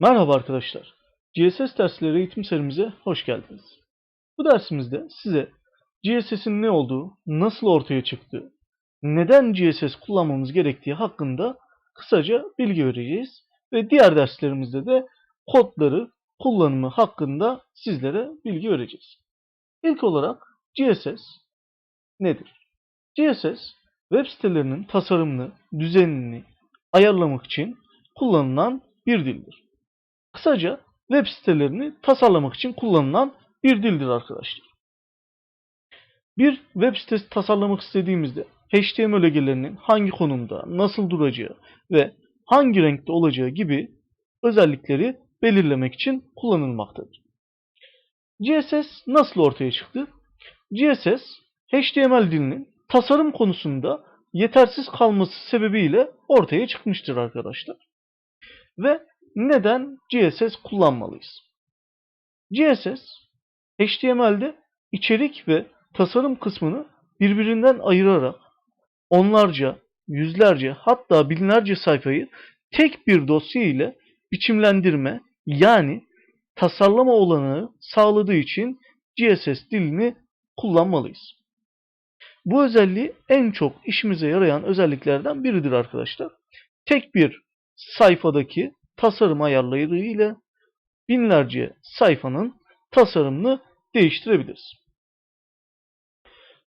Merhaba arkadaşlar. GSS dersleri eğitim serimize hoş geldiniz. Bu dersimizde size GSS'in ne olduğu, nasıl ortaya çıktığı, neden GSS kullanmamız gerektiği hakkında kısaca bilgi vereceğiz ve diğer derslerimizde de kodları kullanımı hakkında sizlere bilgi vereceğiz. İlk olarak GSS nedir? GSS web sitelerinin tasarımını, düzenini ayarlamak için kullanılan bir dildir. Kısaca web sitelerini tasarlamak için kullanılan bir dildir arkadaşlar. Bir web sitesi tasarlamak istediğimizde HTML ögelerinin hangi konumda, nasıl duracağı ve hangi renkte olacağı gibi özellikleri belirlemek için kullanılmaktadır. CSS nasıl ortaya çıktı? CSS, HTML dilinin tasarım konusunda yetersiz kalması sebebiyle ortaya çıkmıştır arkadaşlar. Ve neden CSS kullanmalıyız? CSS, HTML'de içerik ve tasarım kısmını birbirinden ayırarak onlarca, yüzlerce hatta binlerce sayfayı tek bir dosya ile biçimlendirme yani tasarlama olanağı sağladığı için CSS dilini kullanmalıyız. Bu özelliği en çok işimize yarayan özelliklerden biridir arkadaşlar. Tek bir sayfadaki tasarım ayarları ile binlerce sayfanın tasarımını değiştirebiliriz.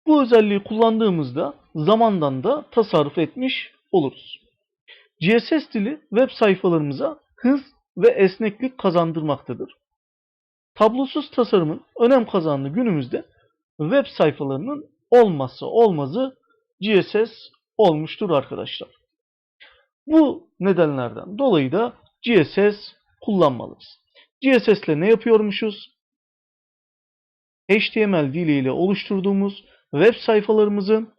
Bu özelliği kullandığımızda zamandan da tasarruf etmiş oluruz. CSS dili web sayfalarımıza hız ve esneklik kazandırmaktadır. Tablosuz tasarımın önem kazandığı günümüzde web sayfalarının olmazsa olmazı CSS olmuştur arkadaşlar. Bu nedenlerden dolayı da CSS kullanmalıyız. CSS ile ne yapıyormuşuz? HTML diliyle oluşturduğumuz web sayfalarımızın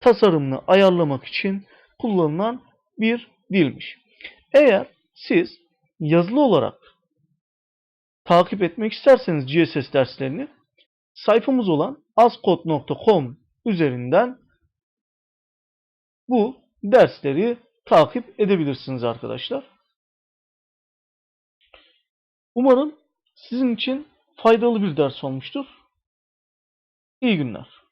tasarımını ayarlamak için kullanılan bir dilmiş. Eğer siz yazılı olarak takip etmek isterseniz CSS derslerini sayfamız olan ascode.com üzerinden bu dersleri takip edebilirsiniz arkadaşlar. Umarım sizin için faydalı bir ders olmuştur. İyi günler.